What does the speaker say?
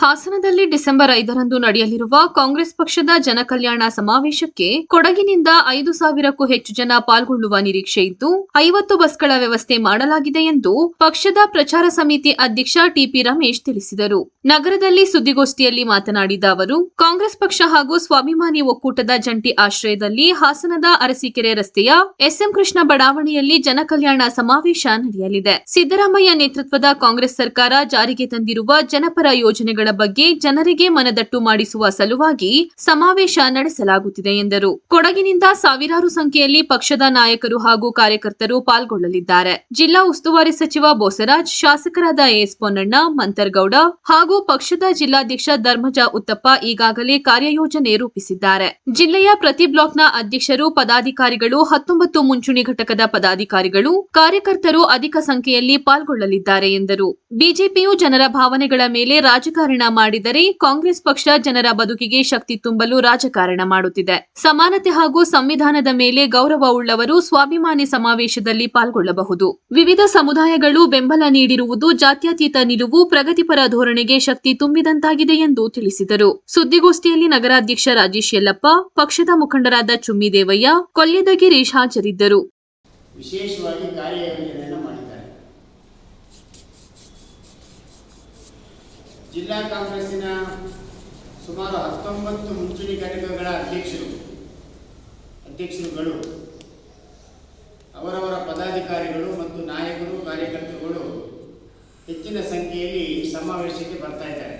ಹಾಸನದಲ್ಲಿ ಡಿಸೆಂಬರ್ ಐದರಂದು ನಡೆಯಲಿರುವ ಕಾಂಗ್ರೆಸ್ ಪಕ್ಷದ ಜನಕಲ್ಯಾಣ ಸಮಾವೇಶಕ್ಕೆ ಕೊಡಗಿನಿಂದ ಐದು ಸಾವಿರಕ್ಕೂ ಹೆಚ್ಚು ಜನ ಪಾಲ್ಗೊಳ್ಳುವ ನಿರೀಕ್ಷೆ ಇದ್ದು, ಐವತ್ತು ಬಸ್ಗಳ ವ್ಯವಸ್ಥೆ ಮಾಡಲಾಗಿದೆ ಎಂದು ಪಕ್ಷದ ಪ್ರಚಾರ ಸಮಿತಿ ಅಧ್ಯಕ್ಷ ಟಿಪಿ ರಮೇಶ್ ತಿಳಿಸಿದರು. ನಗರದಲ್ಲಿ ಸುದ್ದಿಗೋಷ್ಠಿಯಲ್ಲಿ ಮಾತನಾಡಿದ ಅವರು, ಕಾಂಗ್ರೆಸ್ ಪಕ್ಷ ಹಾಗೂ ಸ್ವಾಭಿಮಾನಿ ಒಕ್ಕೂಟದ ಜಂಟಿ ಆಶ್ರಯದಲ್ಲಿ ಹಾಸನದ ಅರಸೀಕೆರೆ ರಸ್ತೆಯ ಎಸ್ಎಂ ಕೃಷ್ಣ ಬಡಾವಣೆಯಲ್ಲಿ ಜನಕಲ್ಯಾಣ ಸಮಾವೇಶ ನಡೆಯಲಿದೆ. ಸಿದ್ದರಾಮಯ್ಯ ನೇತೃತ್ವದ ಕಾಂಗ್ರೆಸ್ ಸರ್ಕಾರ ಜಾರಿಗೆ ತಂದಿರುವ ಜನಪರ ಯೋಜನೆಗಳ ಬಗ್ಗೆ ಜನರಿಗೆ ಮನದಟ್ಟು ಮಾಡಿಸುವ ಸಲುವಾಗಿ ಸಮಾವೇಶ ನಡೆಸಲಾಗುತ್ತಿದೆ ಎಂದರು. ಕೊಡಗಿನಿಂದ ಸಾವಿರಾರು ಸಂಖ್ಯೆಯಲ್ಲಿ ಪಕ್ಷದ ನಾಯಕರು ಹಾಗೂ ಕಾರ್ಯಕರ್ತರು ಪಾಲ್ಗೊಳ್ಳಲಿದ್ದಾರೆ. ಜಿಲ್ಲಾ ಉಸ್ತುವಾರಿ ಸಚಿವ ಬೋಸರಾಜ್, ಶಾಸಕರಾದ ಎಸ್ ಪೊನ್ನಣ್ಣ, ಮಂತರ್ಗೌಡ ಹಾಗೂ ಪಕ್ಷದ ಜಿಲ್ಲಾಧ್ಯಕ್ಷ ಧರ್ಮಜ ಉತ್ತಪ್ಪ ಈಗಾಗಲೇ ಕಾರ್ಯಯೋಜನೆ ರೂಪಿಸಿದ್ದಾರೆ. ಜಿಲ್ಲೆಯ ಪ್ರತಿ ಬ್ಲಾಕ್ನ ಅಧ್ಯಕ್ಷರು, ಪದಾಧಿಕಾರಿಗಳು, ಹತ್ತೊಂಬತ್ತು ಮುಂಚೂಣಿ ಘಟಕದ ಪದಾಧಿಕಾರಿಗಳು, ಕಾರ್ಯಕರ್ತರು ಅಧಿಕ ಸಂಖ್ಯೆಯಲ್ಲಿ ಪಾಲ್ಗೊಳ್ಳಲಿದ್ದಾರೆ ಎಂದರು. ಬಿಜೆಪಿಯು ಜನರ ಭಾವನೆಗಳ ಮೇಲೆ ರಾಜಕಾರಣ ಮಾಡಿದರೆ ಕಾಂಗ್ರೆಸ್ ಪಕ್ಷ ಜನರ ಬದುಕಿಗೆ ಶಕ್ತಿ ತುಂಬಲು ರಾಜಕಾರಣ ಮಾಡುತ್ತಿದೆ. ಸಮಾನತೆ ಹಾಗೂ ಸಂವಿಧಾನದ ಮೇಲೆ ಗೌರವ ಉಳ್ಳವರು ಸ್ವಾಭಿಮಾನಿ ಸಮಾವೇಶದಲ್ಲಿ ಪಾಲ್ಗೊಳ್ಳಬಹುದು. ವಿವಿಧ ಸಮುದಾಯಗಳು ಬೆಂಬಲ ನೀಡಿರುವುದು ಜಾತ್ಯತೀತ ನಿಲುವು, ಪ್ರಗತಿಪರ ಧೋರಣೆಗೆ ಶಕ್ತಿ ತುಂಬಿದಂತಾಗಿದೆ ಎಂದು ತಿಳಿಸಿದರು. ಸುದ್ದಿಗೋಷ್ಠಿಯಲ್ಲಿ ನಗರಾಧ್ಯಕ್ಷ ರಾಜೇಶ್ ಯಲ್ಲಪ್ಪ, ಪಕ್ಷದ ಮುಖಂಡರಾದ ಚುಮ್ಮಿ ದೇವಯ್ಯ ಕೊಲ್ಯದ ಗಿರೀಶ್ ಹಾಜರಿದ್ದರು. ವಿಶೇಷವಾಗಿ ಕಾರ್ಯಯೋಜನೆಯನ್ನು ಜಿಲ್ಲಾ ಕಾಂಗ್ರೆಸ್ಸಿನ ಸುಮಾರು ಹತ್ತೊಂಬತ್ತು ಮುಂಚೂಣಿ ಘಟಕಗಳ ಅಧ್ಯಕ್ಷರು, ಅಧ್ಯಕ್ಷರುಗಳು, ಅವರವರ ಪದಾಧಿಕಾರಿಗಳು ಮತ್ತು ನಾಯಕರು, ಕಾರ್ಯಕರ್ತರುಗಳು ಹೆಚ್ಚಿನ ಸಂಖ್ಯೆಯಲ್ಲಿ ಸಮಾವೇಶಕ್ಕೆ ಬರ್ತಾ ಇದ್ದಾರೆ.